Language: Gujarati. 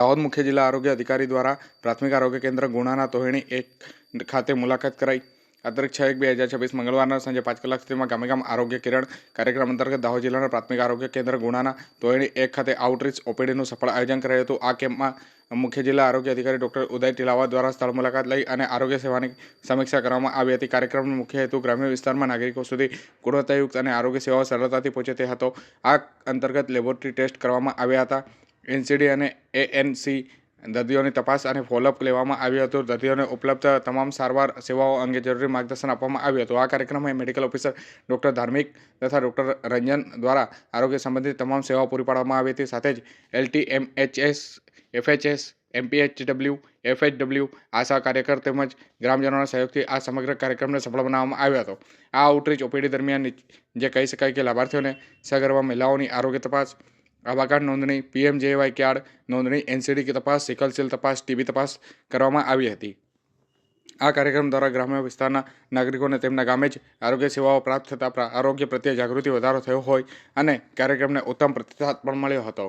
દાહોદ મુખ્ય જિલ્લા આરોગ્ય અધિકારી દ્વારા પ્રાથમિક આરોગ્ય કેન્દ્ર ગુણાના તોહિણી એક ખાતે મુલાકાત કરાઈ. આ તારીખ છ એક બે હજાર છવ્વીસ મંગળવારના સાંજે પાંચ કલાક સુધીમાં ગામે ગામ આરોગ્ય કિરણ કાર્યક્રમ અંતર્ગત દાહોદ જિલ્લાના પ્રાથમિક આરોગ્ય કેન્દ્ર ગુણાના તોહિણી એક ખાતે આઉટરીચ ઓપીડીનું સફળ આયોજન કરાયું હતું. આ કેમ્પમાં મુખ્ય જિલ્લા આરોગ્ય અધિકારી ડોક્ટર ઉદય ટીલાવા દ્વારા સ્થળ મુલાકાત લઈ અને આરોગ્ય સેવાની સમીક્ષા કરવામાં આવી હતી. કાર્યક્રમનો મુખ્ય હેતુ ગ્રામ્ય વિસ્તારમાં નાગરિકો સુધી ગુણવત્તાયુક્ત અને આરોગ્ય સેવાઓ સરળતાથી પહોંચે તે હતો. આ અંતર્ગત લેબોરેટરી ટેસ્ટ કરવામાં આવ્યા હતા. એનસીડી અને એએનસી દર્દીઓની તપાસ અને ફોલોઅપ લેવામાં આવ્યું હતું. દર્દીઓને ઉપલબ્ધ તમામ સારવાર સેવાઓ અંગે જરૂરી માર્ગદર્શન આપવામાં આવ્યું હતું. આ કાર્યક્રમમાં મેડિકલ ઓફિસર ડૉક્ટર ધાર્મિક તથા ડૉક્ટર રંજન દ્વારા આરોગ્ય સંબંધિત તમામ સેવાઓ પૂરી પાડવામાં આવી હતી. સાથે જ LTMHS FHS MPHW FHW ASHA કાર્યકર તેમજ ગ્રામજનોના સહયોગથી આ સમગ્ર કાર્યક્રમને સફળ બનાવવામાં આવ્યો હતો. આ આઉટરીચ ઓપીડી દરમિયાન જે કહી શકાય કે લાભાર્થીઓને સગર્ભા મહિલાઓની આરોગ્ય તપાસ આભા કાર્ડ નોંધણી પીએમજેવાય કાર્ડ નોંધણી એનસીડી તપાસ, સિકલ સેલ તપાસ, ટીબી તપાસ કરવામાં આવી હતી. આ કાર્યક્રમ દ્વારા ગ્રામ્ય વિસ્તારના નાગરિકોને તેમના ગામે જ આરોગ્ય સેવાઓ પ્રાપ્ત થતાં આરોગ્ય પ્રત્યે જાગૃતિ વધારો થયો હોય અને કાર્યક્રમને ઉત્તમ પ્રતિસાદ પણ મળ્યો હતો.